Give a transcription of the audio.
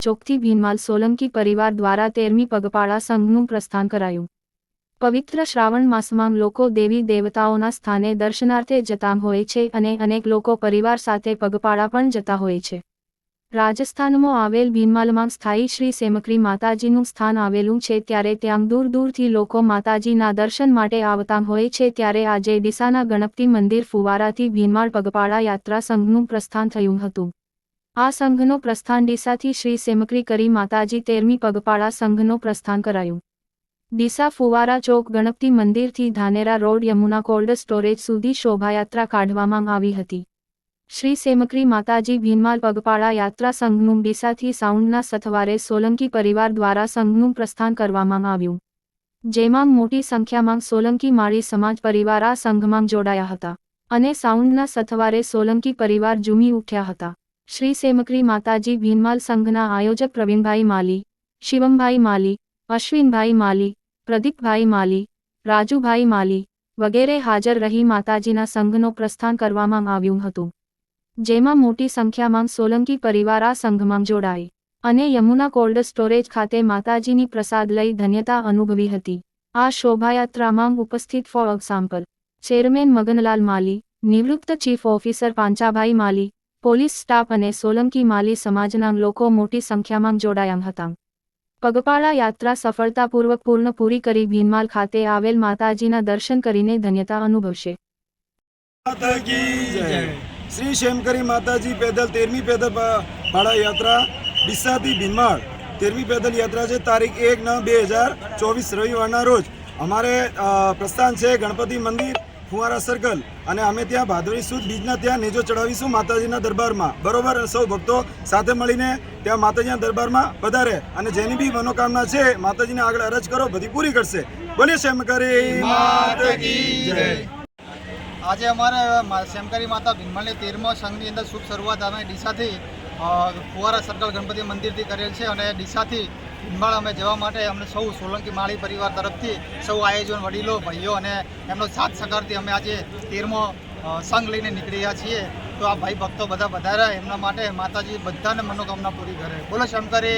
તરફથી ભીનમાલ સોલંકી પરિવાર દ્વારા તેરમી પગપાળા સંઘનું પ્રસ્થાન કરાયું. પવિત્ર શ્રાવણ માસમાં લોકો દેવી દેવતાઓના સ્થાને દર્શનાર્થે જતા હોય છે અને અનેક લોકો પરિવાર સાથે પગપાળા પણ જતા હોય છે. રાજસ્થાનમાં આવેલ ભીનમાલમાં સ્થાયી શ્રી સેમક્રી માતાજીનું સ્થાન આવેલું છે ત્યારે ત્યાં દૂર દૂરથી લોકો માતાજીના દર્શન માટે આવતા હોય છે ત્યારે આજે ડીસાના ગણપતિ મંદિર ફુવારાથી ભીનમાળ પગપાળા યાત્રા સંઘનું પ્રસ્થાન થયું હતું. આ સંઘનો પ્રસ્થાન ડીસાથી શ્રી સેમક્રી કરી માતાજી તેરમી પગપાળા સંઘનો પ્રસ્થાન કરાયું. ડીસા ફુવારા ચોક ગણપતિ મંદિરથી Dhanera road Yamuna cold storage સુધી શોભાયાત્રા કાઢવામાં આવી હતી. શ્રી સેમકરી માતાજી ભીનમાલ પગપાળા યાત્રા સંઘનું ડીસાથી સાઉન્ડના સથવારે સોલંકી પરિવાર દ્વારા સંઘનું પ્રસ્થાન કરવામાં આવ્યું. જેમાં મોટી સંખ્યામાં સોલંકી માળી સમાજ પરિવાર આ સંઘમાં જોડાયા હતા અને સાઉન્ડના સથવારે સોલંકી પરિવાર ઝૂમી ઉઠ્યા હતા. શ્રી સેમક્રી માતાજી ભીનમાલ સંઘના આયોજક પ્રવીણભાઈ માલી, શિવમભાઈ માલી, અશ્વિનભાઈ માલી, પ્રદીપભાઈ માલી, રાજુભાઈ માલી વગેરે હાજર રહી માતાજીના સંઘનો પ્રસ્થાન કરવામાં આવ્યું હતું. જેમાં મોટી સંખ્યામાં સોલંકી પરિવાર આ સંઘમાં જોડાઈ અને યમુના કોલ્ડ સ્ટોરેજ ખાતે માતાજીની પ્રસાદ લઈ ધન્યતા અનુભવી હતી. આ શોભાયાત્રામાં ઉપસ્થિત for example chairman Maganlal Mali, નિવૃત્ત chief officer Panchabhai Mali police staff અને સોલંકી માલી સમાજના લોકો મોટી સંખ્યામાં જોડાયા હતા. પગપાળા યાત્રા સફળતાપૂર્વક પૂર્ણ પૂરી કરી ભીનમાલ ખાતે આવેલ માતાજીના દર્શન કરીને ધન્યતા અનુભવશે. શ્રી શેમકરી માતાજી પેદલ તેરમી પેદલ ભાડા યાત્રા ડીસાથી ભીમાળ તેરમી પેદલ યાત્રા છે, તારીખ એક નવ બે હજાર ચોવીસ રવિવારના રોજ. અમારે પ્રસ્થાન છે ગણપતિ મંદિર. ફુવારા સર્કલ અને અમે ત્યાં ભાદરવી સુદ બીજના ત્યાં નેજો ચડાવીશું માતાજીના દરબારમાં. બરોબર? સૌ ભક્તો સાથે મળીને ત્યાં માતાજીના દરબારમાં વધારે અને જેની બી મનોકામના છે, માતાજીને આગળ અરજ કરો, બધી પૂરી કરશે. બોલીએ શેમકરી આજે અમારે શેમકરી માતા ભીમમાળની તેરમો સંઘની અંદર શુભ શરૂઆત અમે ડીસાથી ફુવારા સર્કલ ગણપતિ મંદિરથી કરેલ છે અને ડીસાથી ભીમમાળ અમે જવા માટે અમને સૌ સોલંકી માળી પરિવાર તરફથી સૌ આયોજન વડીલો, ભાઈઓ અને એમનો સાથ સહકારથી અમે આજે તેરમો સંઘ લઈને નીકળ્યા છીએ. તો આ ભાઈ ભક્તો બધા વધારે એમના માટે માતાજી બધાને મનોકામના પૂરી કરે. બોલો શંકરે.